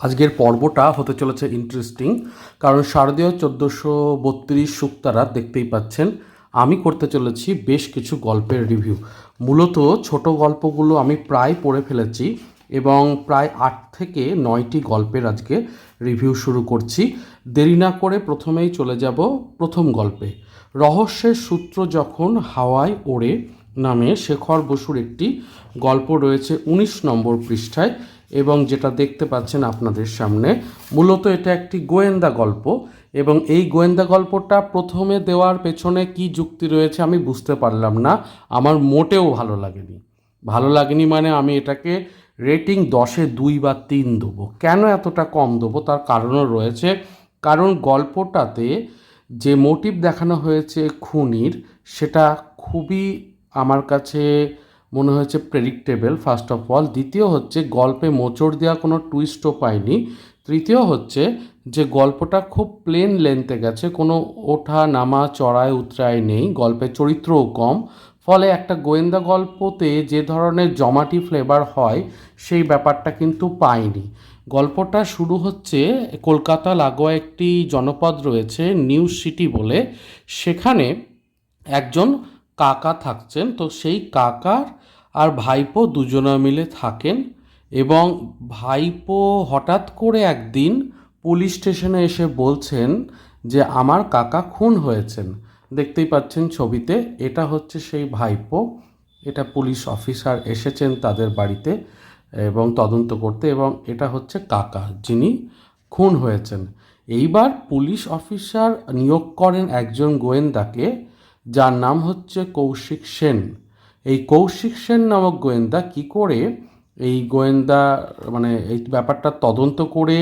আজকের পর্বটা হতে চলেছে ইন্টারেস্টিং কারণ শারদীয় চোদ্দোশো বত্রিশ শুক্তারা দেখতেই পাচ্ছেন, আমি করতে চলেছি বেশ কিছু গল্পের রিভিউ মূলত ছোট গল্পগুলো আমি প্রায় পড়ে ফেলেছি এবং প্রায় আট থেকে নয়টি গল্পের আজকে রিভিউ শুরু করছি। দেরি না করে প্রথমেই চলে যাব প্রথম গল্পে। রহস্যের সূত্র যখন হাওয়ায় ওড়ে নামে শেখর বসুর একটি গল্প রয়েছে উনিশ নম্বর পৃষ্ঠায়। এবং যেটা দেখতে পাচ্ছেন আপনাদের সামনে, মূলত এটা একটি গোয়েন্দা গল্প। এবং এই গোয়েন্দা গল্পটা প্রথমে দেওয়ার পেছনে কি যুক্তি রয়েছে আমি বুঝতে পারলাম না। আমার মোটেও ভালো লাগেনি। ভালো লাগেনি মানে আমি এটাকে রেটিং দশে দুই বা তিন দেবো। কেন এতটা কম দেবো? তার কারণও রয়েছে। কারণ গল্পটাতে যে মোটিভ দেখানো হয়েছে খুনির, সেটা খুবই আমার কাছে মনে হয়েছে প্রেডিক্টেবল ফার্স্ট অফ অল দ্বিতীয় হচ্ছে গল্পে মোচড় দেওয়া কোনো টুইস্টও পাইনি। তৃতীয় হচ্ছে যে গল্পটা খুব প্লেন লেন্থে গেছে, কোনো ওঠা, নামা চড়ায় উতরায় নেই, গল্পের চরিত্রও কম। ফলে একটা গোয়েন্দা গল্পতে যে ধরনের জমাটি ফ্লেভার হয়, সেই ব্যাপারটা কিন্তু পাইনি। গল্পটা শুরু হচ্ছে কলকাতা লাগোয়া একটি জনপদ রয়েছে, নিউ সিটি বলে। সেখানে একজন কাকা থাকছেন, তো সেই কাকার আর ভাইপো দুজনা মিলে থাকেন এবং ভাইপো হঠাৎ করে একদিন পুলিশ স্টেশনে এসে বলছেন যে, আমার কাকা খুন হয়েছেন। দেখতেই পাচ্ছেন ছবিতে, এটা হচ্ছে সেই ভাইপো, এটা পুলিশ অফিসার এসেছেন তাদের বাড়িতে এবং তদন্ত করতে এবং এটা হচ্ছে কাকা যিনি খুন হয়েছেন। এইবার পুলিশ অফিসার নিয়োগ করেন একজন গোয়েন্দাকে যার নাম হচ্ছে কৌশিক সেন। এই কৌশিক সেন নামক গোয়েন্দা কি করে? এই গোয়েন্দা মানে এই ব্যাপারটা তদন্ত করে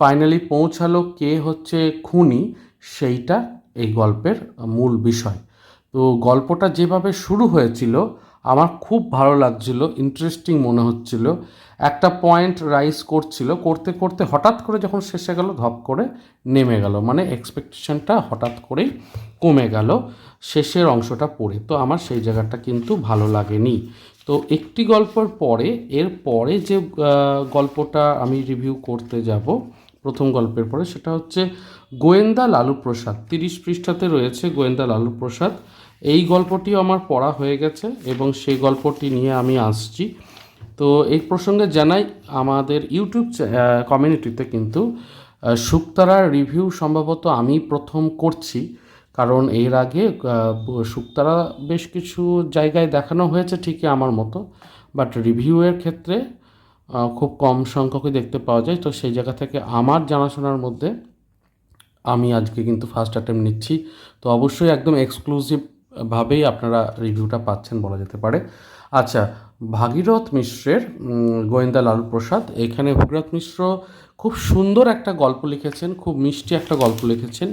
ফাইনালি পৌঁছালো কে হচ্ছে খুনি, সেইটা এই গল্পের মূল বিষয়। তো গল্পটা যেভাবে শুরু হয়েছিল, আমার খুব ভালো লাগছিল ইন্টারেস্টিং মনে হচ্ছিল। একটা পয়েন্ট রাইজ করছিল, করতে করতে হঠাৎ করে যখন শেষে গেল, ধপ করে নেমে গেল। মানে এক্সপেকটেশনটা হঠাৎ করেই কমে গেল, শেষের অংশটা পড়ে। তো আমার সেই জায়গাটা কিন্তু ভালো লাগেনি। তো একটি গল্পের পরে, এর পরে যে গল্পটা আমি রিভিউ করতে যাব, প্রথম গল্পের পরে, সেটা হচ্ছে গোয়েন্দা লালু প্রসাদ। তিরিশ পৃষ্ঠাতে রয়েছে গোয়েন্দা লালু প্রসাদ। এই গল্পটিও আমার পড়া হয়ে গেছে এবং সেই গল্পটি নিয়ে আমি আসছি। তো এই প্রসঙ্গে জানাই, আমাদের ইউটিউব কমিউনিটিতে কিন্তু শুক্তারার রিভিউ সম্ভবত আমি প্রথম করছি। কারণ এর আগে শুক্তারা বেশ কিছু জায়গায় দেখানো হয়েছে ঠিকই আমার মতো। বাট রিভিউয়ের ক্ষেত্রে খুব কম সংখ্যকই দেখতে পাওয়া যায়। তো সেই জায়গা থেকে আমার জানাশোনার মধ্যে, আমি আজকে কিন্তু ফার্স্ট অ্যাটেম্প নিচ্ছি। তো অবশ্যই একদম এক্সক্লুসিভভাবেই আপনারা রিভিউটা পাচ্ছেন বলা যেতে পারে। আচ্ছা ভাগীরথ মিশ্রের গোয়েন্দা লালু প্রসাদ এখানে ভাগীরথ মিশ্র খুব সুন্দর একটা গল্প লিখেছেন, খুব মিষ্টি একটা গল্প লিখেছেন।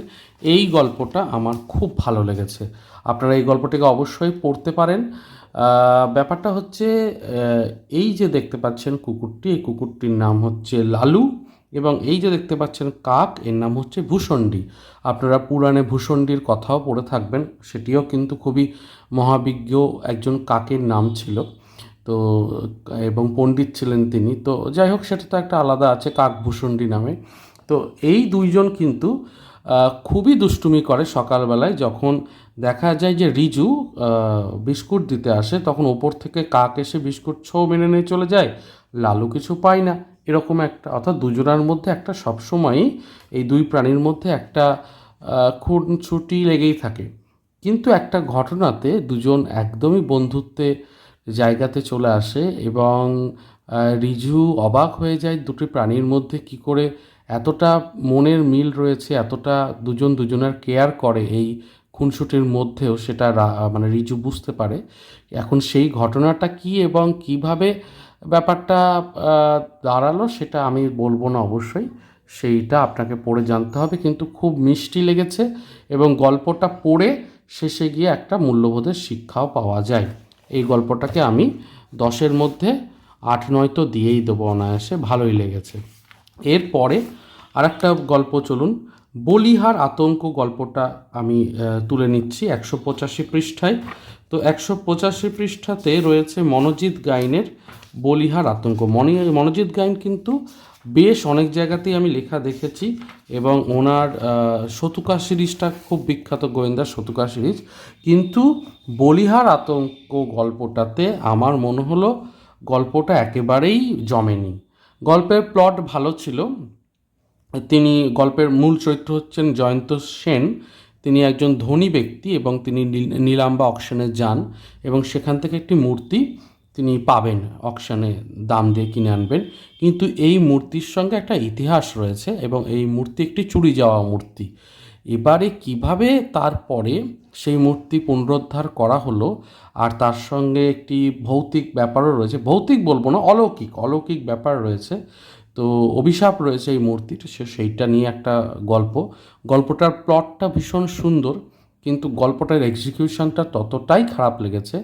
এই গল্পটা আমার খুব ভালো লেগেছে। আপনারা এই গল্পটিকে অবশ্যই পড়তে পারেন। ব্যাপারটা হচ্ছে এই যে দেখতে পাচ্ছেন কুকুরটি, এই কুকুরটির নাম হচ্ছে লালু। এবং এই যে দেখতে পাচ্ছেন কাক, এর নাম হচ্ছে ভূষণ্ডী। আপনারা পুরাণে ভূষণ্ডীর কথাও পড়ে থাকবেন, সেটিও কিন্তু খুবই মহাবিজ্ঞ একজন কাকের নাম ছিল। তো, এবং পণ্ডিত ছিলেন তিনি। তো, যাই হোক, সেটা তো একটা আলাদা আছে কাকভূষণ্ডী নামে। তো, এই দুইজন কিন্তু খুবই দুষ্টুমি করে সকালবেলায়। যখন দেখা যায় যে রিজু বিস্কুট দিতে আসে, তখন ওপর থেকে কাক এসে বিস্কুট ছৌ মেনে নিয়ে চলে যায়। লালু কিছু পায় না। এরকম একটা, অর্থাৎ দুজনার মধ্যে একটা সবসময়ই এই দুই প্রাণীর মধ্যে একটা খুন ছুটি লেগেই থাকে। কিন্তু একটা ঘটনাতে দুজন একদমই বন্ধুত্বে জায়গাতে চলে আসে এবং রিজু অবাক হয়ে যায় দুটি প্রাণীর মধ্যে কি করে এতটা মনের মিল রয়েছে, এতটা দুজন দুজনের কেয়ার করে এই খুনসুটির মধ্যেও সেটা মানে রিজু বুঝতে পারে। এখন সেই ঘটনাটা কি এবং কীভাবে ব্যাপারটা দাঁড়াল, সেটা আমি বলব না অবশ্যই। সেইটা আপনাকে পড়ে জানতে হবে, কিন্তু খুব মিষ্টি লেগেছে এবং গল্পটা পড়ে শেষে গিয়ে একটা মূল্যবোধের শিক্ষাও পাওয়া যায়। এই গল্পটাকে আমি দশের মধ্যে আট, নয় তো দিয়েই দেবো অনায়াসে, ভালোই লেগেছে। এরপরে আর একটা গল্প চলুন। বলিহার আতঙ্ক গল্পটা আমি তুলে নিচ্ছি একশো পঁচাশি পৃষ্ঠায়। তো একশো পঁচাশি পৃষ্ঠাতে রয়েছে মনোজিৎ গাইনের বলিহার আতঙ্ক। মনি মনোজিৎ গাইন কিন্তু বেশ অনেক জায়গাতেই আমি লেখা দেখেছি এবং ওনার শতুকা সিরিজটা খুব বিখ্যাত গোয়েন্দা শতুকা সিরিজ। কিন্তু বলিহার আতঙ্ক গল্পটাতে আমার মনে হলো গল্পটা একেবারেই জমেনি। গল্পের প্লট ভালো ছিল। তিনি গল্পের মূল চরিত্র হচ্ছেন জয়ন্ত সেন। তিনি একজন ধনী ব্যক্তি এবং তিনি নীল- নীলাম্বা অকশনে যান এবং সেখান থেকে একটি মূর্তি তিনি পাবেন অকশানে দাম দিয়ে কিনে আনবেন। কিন্তু এই মূর্তির সঙ্গে একটা ইতিহাস রয়েছে এবং এই মূর্তি একটি চুরি যাওয়া মূর্তি। এবারে কীভাবে তারপরে সেই মূর্তি পুনরুদ্ধার করা হলো আর তার সঙ্গে একটি ভৌতিক ব্যাপারও রয়েছে? ভৌতিক বলব না, অলৌকিক অলৌকিক ব্যাপার রয়েছে। তো অভিশাপ রয়েছে এই মূর্তিটা সে সেইটা নিয়ে একটা গল্প। গল্পটার প্লটটা ভীষণ সুন্দর, কিন্তু গল্পটার এক্সিকিউশনটা ততটাই খারাপ লেগেছে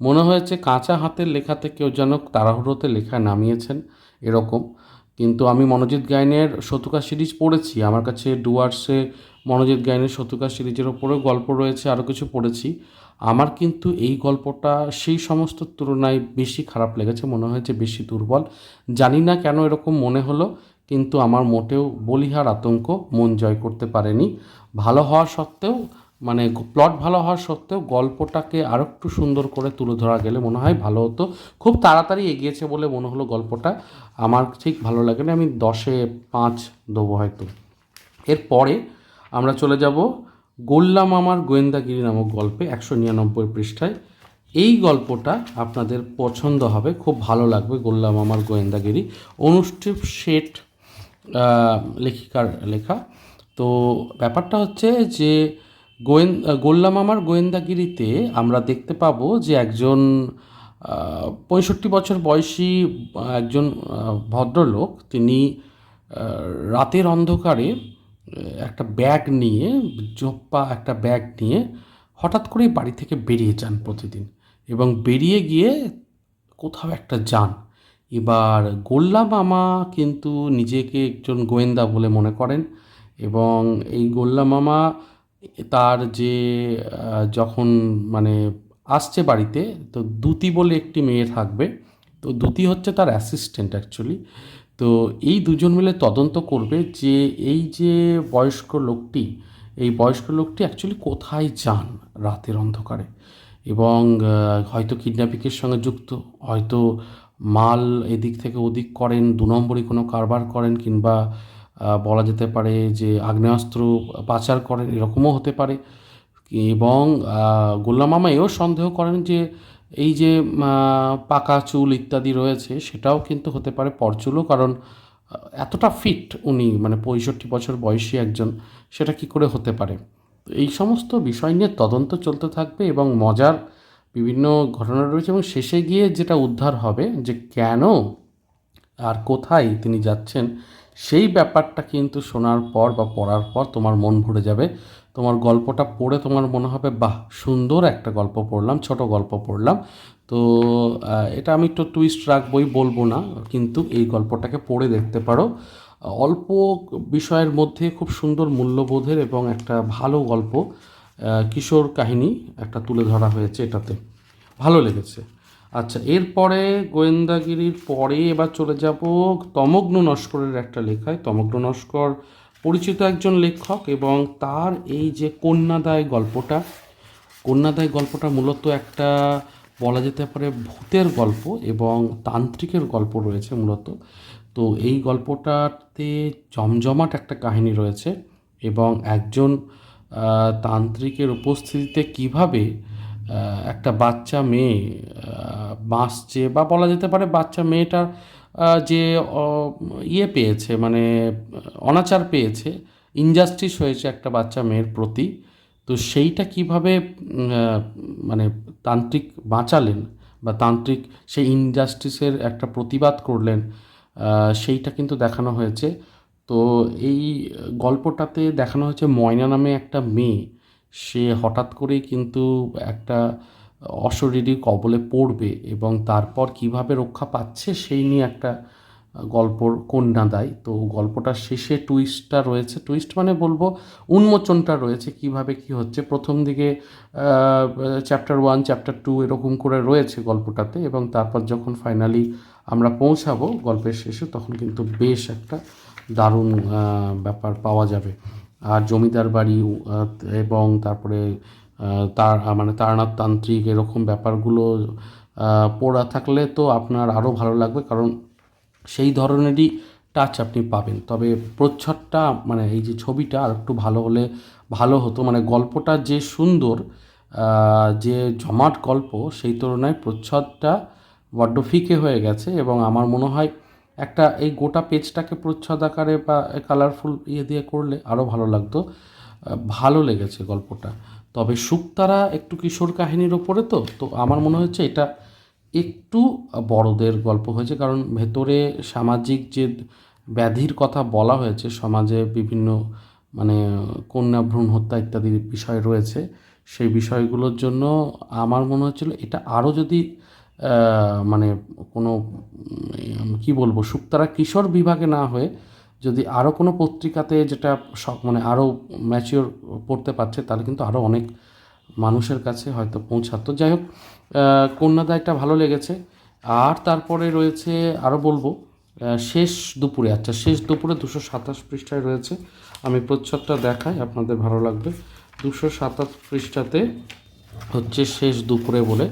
মনে হয়েছে কাঁচা হাতের লেখাতে কেউ যেন তাড়াহুড়োতে লেখা নামিয়েছেন, এরকম। কিন্তু আমি মনোজিৎ গায়নের শতুকা সিরিজ পড়েছি। আমার কাছে ডুয়ার্সে মনোজিৎ গায়নের শতুকা সিরিজের ওপরেও গল্প রয়েছে, আরও কিছু পড়েছি। আমার কিন্তু এই গল্পটা সেই সমস্ত তুলনায় বেশি খারাপ লেগেছে, মনে হয়েছে বেশি দুর্বল। জানি না কেন এরকম মনে হলো, কিন্তু আমার মোটেও বলিহার আতঙ্ক, মন জয় করতে পারেনি। ভালো হওয়া সত্ত্বেও মানে প্লট ভালো হওয়া সত্ত্বেও গল্পটাকে আরও একটু সুন্দর করে তুলে ধরা গেলে মনে হয় ভালো হতো। খুব তাড়াতাড়ি এগিয়েছে বলে মনে হলো গল্পটা। আমার ঠিক ভালো লাগেনি, আমি দশে পাঁচ দেবো হয়তো। এরপরে আমরা চলে যাব গোল্লা মামার গোয়েন্দাগিরি নামক গল্পে একশো নিরানব্বই পৃষ্ঠায়। এই গল্পটা আপনাদের পছন্দ হবে, খুব ভালো লাগবে গোল্লা মামার গোয়েন্দাগিরি। অনুষ্ঠিত শেঠ লেখিকার লেখা। তো ব্যাপারটা হচ্ছে যে গোয়েন গোল্লা মামার গোয়েন্দাগিরিতে আমরা দেখতে পাবো যে একজন পঁয়ষট্টি বছর বয়সী একজন ভদ্রলোক তিনি রাতের অন্ধকারে একটা ব্যাগ নিয়ে, জোপ্পা একটা ব্যাগ নিয়ে হঠাৎ করেই বাড়ি থেকে বেরিয়ে যান প্রতিদিন এবং বেরিয়ে গিয়ে কোথাও একটা যান। এবার গোল্লা মামা কিন্তু নিজেকে একজন গোয়েন্দা বলে মনে করেন এবং এই গোল্লা মামা তার যে যখন মানে আসছে বাড়িতে, তো দুতি বলে একটি মেয়ে থাকবে। তো দুতি হচ্ছে তার অ্যাসিস্ট্যান্ট অ্যাকচুয়ালি তো এই দুজন মিলে তদন্ত করবে যে এই যে বয়স্ক লোকটি, এই বয়স্ক লোকটি অ্যাকচুয়ালি কোথায় যান রাতের অন্ধকারে। এবং হয়তো কিডন্যাপিংয়ের সঙ্গে যুক্ত, হয়তো মাল এদিক থেকে ওদিক করেন, দু নম্বরই কোনো কারবার করেন কিংবা বলা যেতে পারে যে আগ্নেয়াস্ত্র পাচার করেন, এরকমও হতে পারে। এবং গোল্লা মামা এও সন্দেহ করেন যে এই যে পাকা চুল ইত্যাদি রয়েছে, সেটাও কিন্তু হতে পারে পরচুলও কারণ এতটা ফিট উনি মানে পঁয়ষট্টি বছর বয়সী একজন, সেটা কি করে হতে পারে? এই সমস্ত বিষয় নিয়ে তদন্ত চলতে থাকবে এবং মজার বিভিন্ন ঘটনা রয়েছে এবং শেষে গিয়ে যেটা উদ্ধার হবে যে কেন আর কোথায় তিনি যাচ্ছেন সেই ব্যাপারটা কিন্তু শোনার পর বা পড়ার পর তোমার মন ভরে যাবে। তোমার গল্পটা পড়ে তোমার মনে হবে, বাহ, সুন্দর একটা গল্প পড়লাম, ছোট গল্প পড়লাম। তো এটা আমি একটু টুইস্ট রাখবই, বলব না, কিন্তু এই গল্পটাকে পড়ে দেখতে পারো। অল্প বিষয়ের মধ্যে খুব সুন্দর মূল্যবোধের এবং একটা ভালো গল্প কিশোর কাহিনী একটা তুলে ধরা হয়েছে এটাতে। ভালো লেগেছে। আচ্ছা এরপরে গোয়েন্দাগিরির পরে এবার চলে যাব তমগ্ন নস্করের একটা লেখায়। তমগ্ন নস্কর পরিচিত একজন লেখক এবং তার এই যে কন্যাদায় গল্পটা কন্যাদায় গল্পটা মূলত একটা বলা যেতে পারে ভূতের গল্প এবং তান্ত্রিকের গল্প রয়েছে মূলত। তো এই গল্পটাতে জমজমাট একটা কাহিনী রয়েছে এবং একজন তান্ত্রিকের উপস্থিতিতে কীভাবে একটা বাচ্চা মেয়ে বাঁচছে বা বলা যেতে পারে বাচ্চা মেয়েটার যে ইয়ে পেয়েছে মানে অনাচার পেয়েছে ইনজাস্টিস হয়েছে একটা বাচ্চা মেয়ের প্রতি। তো সেইটা কীভাবে মানে তান্ত্রিক বাঁচালেন বা তান্ত্রিক সেই ইনজাস্টিসের একটা প্রতিবাদ করলেন সেইটা কিন্তু দেখানো হয়েছে। তো এই গল্পটাতে দেখানো হয়েছে ময়না নামে একটা মেয়ে। সে হঠাৎ করেই কিন্তু একটা অশরীরী কবলে পড়বে এবং তারপর কীভাবে রক্ষা পাচ্ছে সেই নিয়ে একটা গল্পর কন্যা দেয়। তো গল্পটার শেষে টুইস্টটা রয়েছে। টুইস্ট মানে বলব উন্মোচনটা রয়েছে কীভাবে কি হচ্ছে। প্রথম দিকে চ্যাপ্টার ওয়ান চ্যাপ্টার টু এরকম করে রয়েছে গল্পটাতে এবং তারপর যখন ফাইনালি আমরা পৌঁছাবো গল্পের শেষে তখন কিন্তু বেশ একটা দারুণ ব্যাপার পাওয়া যাবে। আর জমিদার বাড়ি এবং তারপরে তার মানে তারনাথ তান্ত্রিক এরকম ব্যাপারগুলো পড়া থাকলে তো আপনার আরও ভালো লাগবে। কারণ সেই ধরনেরই টাচ আপনি পাবেন। তবে প্রচ্ছদটা মানে এই যে ছবিটা আর একটু ভালো হলে ভালো হতো। মানে গল্পটা যে সুন্দর যে জমাট গল্প, সেই তুলনায় প্রচ্ছদটা বড্ড ফিকে হয়ে গেছে। এবং আমার মনে হয় একটা এই গোটা পেজটাকে প্রচ্ছদ আকারে বা কালারফুল ইয়ে দিয়ে করলে আরও ভালো লাগতো। ভালো লেগেছে গল্পটা। তবে শুকতারা একটু কিশোর কাহিনীর ওপরে তো তো আমার মনে হচ্ছে এটা একটু বড়দের গল্প হয়েছে। কারণ ভেতরে সামাজিক যে ব্যাধির কথা বলা হয়েছে, সমাজে বিভিন্ন মানে কন্যা ভ্রূণ হত্যা ইত্যাদি বিষয় রয়েছে, সেই বিষয়গুলোর জন্য আমার মনে হচ্ছিল এটা আরও যদি মানে কোনো কি বলব শুক্তারা কিশোর বিভাগে না হয়ে যদি আরও কোনো পত্রিকাতে যেটা মানে আরও ম্যাচিওর পড়তে পারছে, তাহলে কিন্তু আরও অনেক মানুষের কাছে হয়তো পৌঁছাতো। যাই হোক কন্যাদায়টা ভালো লেগেছে। আর তারপরে রয়েছে আরও বলব শেষ দুপুরে আচ্ছা শেষ দুপুরে দুশো সাতাশ পৃষ্ঠায় রয়েছে। আমি প্রচ্ছদটা দেখাই, আপনাদের ভালো লাগবে। দুশো সাতাশ পৃষ্ঠাতে হচ্ছে শেষ দুপুরে বলে।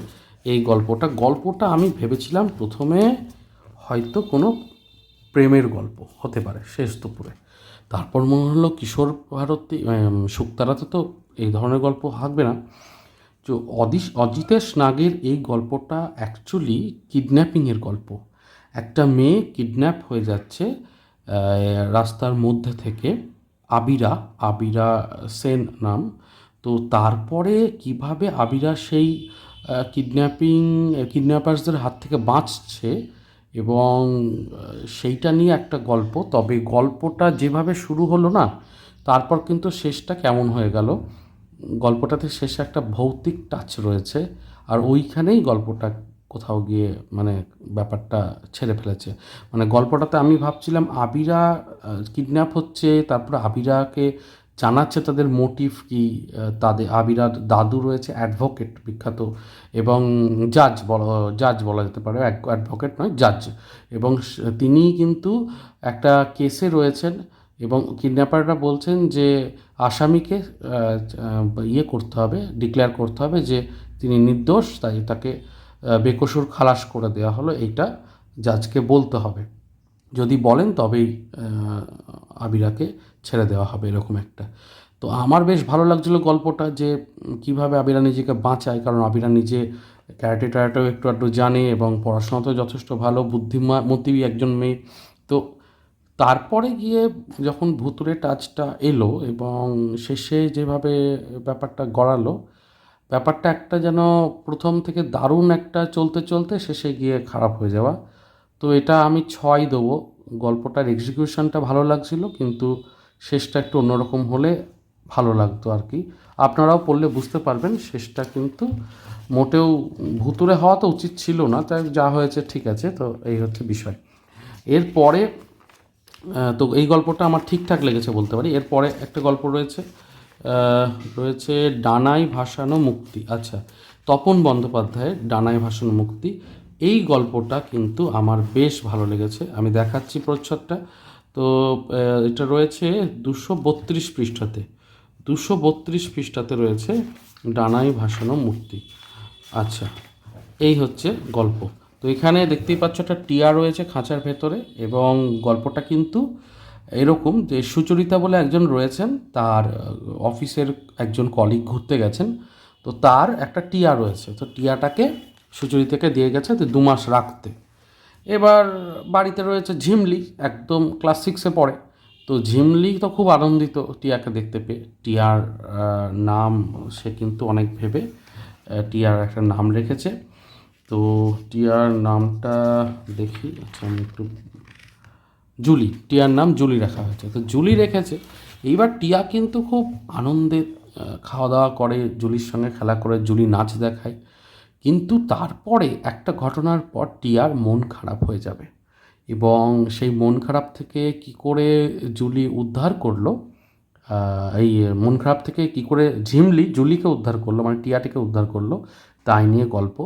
এই গল্পটা গল্পটা আমি ভেবেছিলাম প্রথমে হয়তো কোনো প্রেমের গল্প হতে পারে, শেষ দুপুরে। তারপর মনে হলো কিশোর ভারতী শুক্তারাতে তো এই ধরনের গল্প থাকবে না। তো অদিশ, অজিতেশ নাগের এই গল্পটা অ্যাকচুয়ালি কিডন্যাপিংয়ের গল্প। একটা মেয়ে কিডন্যাপ হয়ে যাচ্ছে রাস্তার মধ্যে থেকে, আবিরা আবিরা সেন নাম। তো তারপরে কীভাবে আবিরা সেই কিডন্যাপিং কিডন্যাপার্সদের হাত থেকে বাঁচছে এবং সেইটা নিয়ে একটা গল্প। তবে গল্পটা যেভাবে শুরু হলো না, তারপর কিন্তু শেষটা কেমন হয়ে গেল? গল্পটাতে শেষে একটা ভৌতিক টাচ রয়েছে, আর ওইখানেই গল্পটা কোথাও গিয়ে মানে ব্যাপারটা ছেড়ে ফেলেছে। মানে গল্পটাতে আমি ভাবছিলাম আবিরা কিডন্যাপ হচ্ছে, তারপর আবিরাকে জানাচ্ছে তাদের মোটিভ কি তাদের, আবিরার দাদু রয়েছে অ্যাডভোকেট বিখ্যাত, এবং জাজ বলা জাজ বলা যেতে পারে অ্যাডভোকেট নয় জাজ এবং তিনি কিন্তু একটা কেসে রয়েছেন, এবং কিডন্যাপাররা বলছেন যে আসামিকে ইয়ে করতে হবে ডিক্লেয়ার করতে হবে যে তিনি নির্দোষ, তাই তাকে বেকসুর খালাস করে দেওয়া হলো, এইটা জাজকে বলতে হবে। যদি বলেন তবেই আবিরাকে ছেড়ে দেওয়া হবে এরকম একটা। তো আমার বেশ ভালো লাগছিল গল্পটা যে, কীভাবে আবিরা নিজেকে বাঁচায়। কারণ আবিরা নিজে ক্যারাটে ট্যারাটেও একটু একটু জানে এবং পড়াশোনাতেও যথেষ্ট ভালো, বুদ্ধিমতী একজন মেয়ে। তো তারপরে গিয়ে যখন ভুতুরে টাচটা এলো এবং শেষে যেভাবে ব্যাপারটা গড়ালো, ব্যাপারটা একটা যেন প্রথম থেকে দারুণ একটা চলতে চলতে শেষে গিয়ে খারাপ হয়ে যাওয়া। তো এটা আমি ছয় দেবো। গল্পটার এক্সিকিউশনটা ভালো লাগছিল, কিন্তু শেষটা একটু অন্যরকম হলে ভালো লাগতো আর কি। আপনারাও পড়লে বুঝতে পারবেন, শেষটা কিন্তু মোটেও ভুতুরে হওয়া তো উচিত ছিল না, তাই যা হয়েছে ঠিক আছে, তো এই হচ্ছে বিষয়। এরপরে তো এই গল্পটা আমার ঠিকঠাক লেগেছে বলতে পারি। এরপরে একটা গল্প রয়েছে রয়েছে ডানাই ভাসানো মুক্তি। আচ্ছা তপন বন্দ্যোপাধ্যায়ের ডানাই ভাসানো মুক্তি। এই গল্পটা কিন্তু আমার বেশ ভালো লেগেছে। আমি দেখাচ্ছি প্রচ্ছদটা। তো এটা রয়েছে দুশো বত্রিশ পৃষ্ঠাতে। দুশো বত্রিশ পৃষ্ঠাতে রয়েছে ডানাই ভাসানো মূর্তি। আচ্ছা এই হচ্ছে গল্প। তো এখানে দেখতেই পাচ্ছ একটা টিয়া রয়েছে খাঁচার ভেতরে এবং গল্পটা কিন্তু এরকম যে সুচরিতা বলে একজন রয়েছেন, তার অফিসের একজন কলিগ ঘুরতে গেছেন। তো তার একটা টিয়া রয়েছে। তো টিয়াটাকে সুচরিতাকে দিয়ে গেছে তো দু মাস রাখতে। এবার বাড়িতে রয়েছে ঝিমলি, একদম ক্লাস সিক্সে পড়ে। তো ঝিমলি তো খুব আনন্দিত টিয়াকে দেখতে পেয়ে। টিয়ার নাম সে কিন্তু অনেক ভেবে টিয়ার একটা নাম রেখেছে। তো টিয়ার নামটা দেখি আচ্ছা আমি একটু জুলি, টিয়ার নাম জুলি রাখা হয়েছে। তো জুলি রেখেছে। এইবার টিয়া কিন্তু খুব আনন্দে খাওয়া দাওয়া করে, জুলির সঙ্গে খেলা করে, জুলি নাচ দেখায়। কিন্তু তারপরে একটা ঘটনার পর টিয়ার মন খারাপ হয়ে যাবে। এবং সেই মন খারাপ থেকে কি করে জুলি উদ্ধার করল? এই মন খারাপ থেকে কি করে ঝিমলি জুলিকে উদ্ধার করল মানে টিয়াটিকে উদ্ধার করল, তাই নিয়ে গল্প।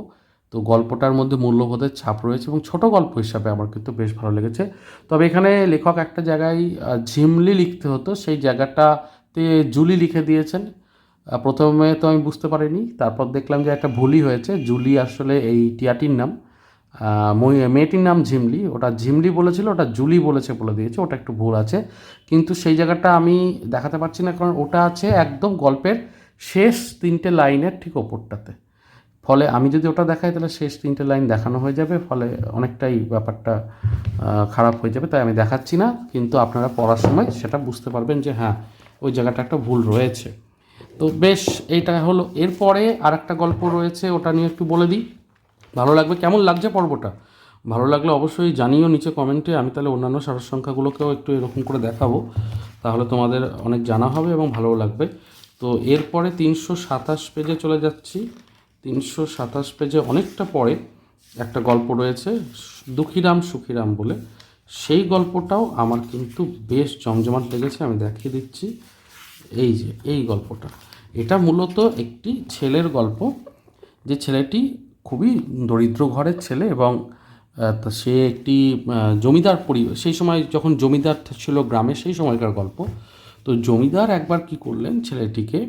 তো গল্পটার মধ্যে মূল্যবোধের ছাপ রয়েছে এবং ছোট গল্প হিসাবে আমার কিন্তু বেশ ভালো লেগেছে। তবে এখানে লেখক একটা জায়গায় ঝিমলি লিখতে হতো, সেই জায়গাটাতে জুলি লিখে দিয়েছেন। প্রথমে তো আমি বুঝতে পারিনি, তারপর দেখলাম যে একটা ভুলই হয়েছে। জুলি আসলে এই টিয়াটির নাম মেয়েটির নাম ঝিমলি, ওটা ঝিমলি বলেছিল, ওটা জুলি বলেছে বলে দিয়েছে, ওটা একটু ভুল আছে। কিন্তু সেই জায়গাটা আমি দেখাতে পারছি না, কারণ ওটা আছে একদম গল্পের শেষ তিনটে লাইনের ঠিক ওপরটাতে। ফলে আমি যদি ওটা দেখাই, তাহলে শেষ তিনটে লাইন দেখানো হয়ে যাবে, ফলে অনেকটাই ব্যাপারটা খারাপ হয়ে যাবে, তাই আমি দেখাচ্ছি না। কিন্তু আপনারা পড়ার সময় সেটা বুঝতে পারবেন যে হ্যাঁ ওই জায়গাটা একটা ভুল রয়েছে। তো বেশ, এইটা হলো। এরপরে আর একটা গল্প রয়েছে, ওটা নিয়ে একটু বলে দিই। ভালো লাগবে, কেমন লাগছে পর্বটা? ভালো লাগলে অবশ্যই জানিও নিচে কমেন্টে, আমি তাহলে অন্যান্য সারস সংখ্যাগুলোকেও একটু এরকম করে দেখাবো। তাহলে তোমাদের অনেক জানা হবে এবং ভালোও লাগবে। তো এরপরে তিনশো সাতাশ পেজে চলে যাচ্ছি। তিনশো সাতাশ পেজে অনেকটা পরে একটা গল্প রয়েছে, দুঃখীরাম সুখীরাম বলে। সেই গল্পটাও আমার কিন্তু বেশ জমজমাট লেগেছে, আমি দেখিয়ে দিচ্ছি। এই যে, এই গল্পটা। এটা মূলত একটি ছেলের গল্প। যে ছেলেটি খুবই দরিদ্র ঘরের ছেলে এবং সে একটি জমিদার পরিবার সেই সময় যখন জমিদার ছিল গ্রামে, সেই সময়কার গল্প। তো জমিদার একবার কি করলেন ছেলেটিকে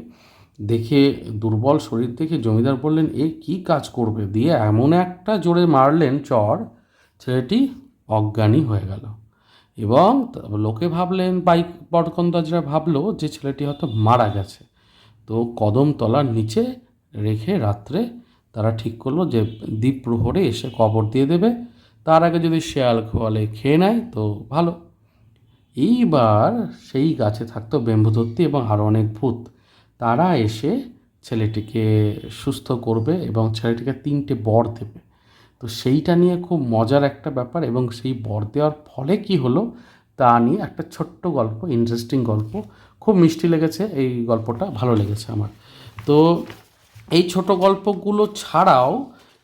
দেখে, দুর্বল শরীর দেখে জমিদার বললেন, এ কি কাজ করবে? দিয়ে এমন একটা জোরে মারলেন চর, ছেলেটি অজ্ঞানী হয়ে গেল। এবং লোকে ভাবলেন, বাইক বটকন্দাজরা ভাবলো যে ছেলেটি হয়তো মারা গেছে। তো কদম তলার নিচে রেখে রাত্রে তারা ঠিক করল যে দ্বীপ প্রহরে এসে কবর দিয়ে দেবে। তার আগে যদি শেয়াল খোয়ালে খেয়ে নেয় তো ভালো। এইবার সেই গাছে থাকতো বেম্বুদত্তি এবং আরও অনেক ভূত। তারা এসে ছেলেটিকে সুস্থ করবে এবং ছেলেটিকে তিনটে বর দেবে। তো সেইটা নিয়ে খুব মজার একটা ব্যাপার এবং সেই বর দেওয়ার ফলে কি হলো তা নিয়ে একটা ছোট্ট গল্প ইন্টারেস্টিং গল্প। খুব মিষ্টি লেগেছে এই গল্পটা ভালো লেগেছে আমার। তো এই ছোট গল্পগুলো ছাড়াও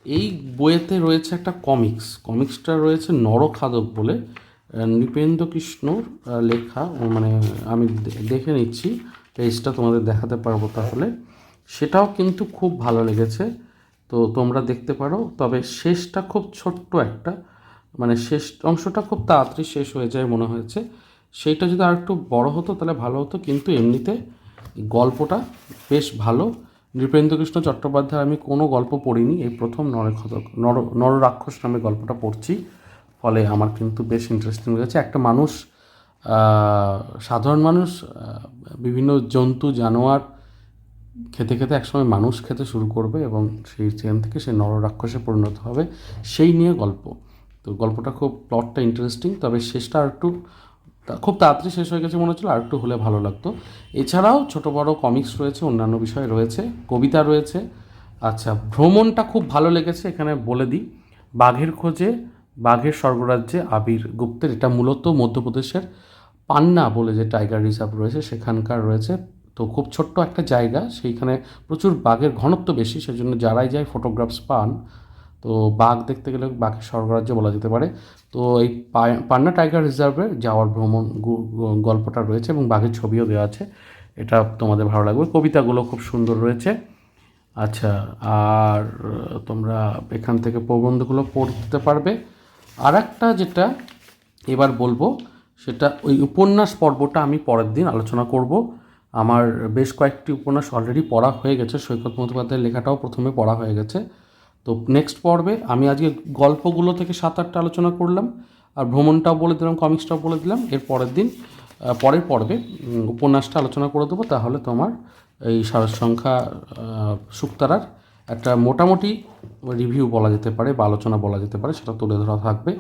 এই বইয়েতে রয়েছে একটা কমিক্স কমিক্সটা রয়েছে নরখাদক বলে। আহ, নৃপেন্দ্র কৃষ্ণর লেখা মানে আমি দেখে নিচ্ছি পেজটা তোমাদের দেখাতে পারব তাহলে। সেটাও কিন্তু খুব ভালো লেগেছে। তো তোমরা দেখতে পারো তবে শেষটা খুব ছোট্ট একটা। মানে শেষ অংশটা খুব তাড়াতাড়ি শেষ হয়ে যায় মনে হয়েছে। সেইটা যদি আর একটু বড় হতো তাহলে ভালো হতো, কিন্তু এমনিতে গল্পটা বেশ ভালো। নৃপেন্দ্রকৃষ্ণ চট্টোপাধ্যায়, আমি কোনো গল্প পড়িনি, এই প্রথম নরক্ষতক নর, নররাক্ষস নামে গল্পটা পড়ছি। ফলে আমার কিন্তু বেশ ইন্টারেস্টিং লেগেছে। একটা মানুষ সাধারণ মানুষ বিভিন্ন জন্তু, জানোয়ার খেতে খেতে একসময় মানুষ খেতে শুরু করবে এবং সেই সেখান থেকে সে নররাক্ষসে পরিণত হবে। সেই নিয়ে গল্প। তো গল্পটা খুব প্লটটা ইন্টারেস্টিং তবে শেষটা আর একটু খুব তাড়াতাড়ি শেষ হয়ে গেছে মনে হচ্ছিল, আর একটু হলে ভালো লাগতো। এছাড়াও ছোট বড় কমিক্স রয়েছে, অন্যান্য বিষয় রয়েছে, কবিতা রয়েছে। আচ্ছা ভ্রমণটা খুব ভালো লেগেছে, এখানে বলে দিই। বাঘের খোঁজে, বাঘের স্বর্গরাজ্যে আবির গুপ্তের, এটা মূলত মধ্যপ্রদেশের পান্না বলে যে টাইগার রিজার্ভ রয়েছে, সেখানকার রয়েছে। তো খুব ছোট্ট একটা জায়গা, সেইখানে প্রচুর বাঘের ঘনত্ব বেশি, সেজন্য যারাই যায় ফটোগ্রাফস পান তো বাঘ দেখতে গেলে বাঘের স্বর্গরাজ্য বলা যেতে পারে। তো এই পান্না টাইগার রিজার্ভে যাওয়ার ভ্রমণ গল্পটা রয়েছে এবং বাঘের ছবিও দেওয়া আছে। এটা তোমাদের ভালো লাগবে। কবিতাগুলো খুব সুন্দর রয়েছে। আচ্ছা আর তোমরা এখান থেকে প্রবন্ধগুলো পড়তে পারবে। আর একটা যেটা এবার বলব, সেটা ওই উপন্যাস পর্বটা আমি পরের দিন আলোচনা করব। আমার বেশ কয়েকটি উপন্যাস অলরেডি পড়া হয়ে গেছে। সৈকত মুখোপাধ্যায়ের লেখাটাও প্রথমে পড়া হয়ে গেছে। তো নেক্সট পর্বে আমি আজকে গল্পগুলো থেকে সাত আটটা আলোচনা করলাম আর ভ্রমণটাও বলে দিলাম কমিক্সটাও বলে দিলাম। এর পরের দিন পরের পর্বে উপন্যাসটা আলোচনা করে দেবো। তাহলে তোমার এই সংখ্যা আহ, শুক্তারার একটা মোটামুটি রিভিউ বলা যেতে পারে বা আলোচনা বলা যেতে পারে সেটা তুলে ধরা থাকবে।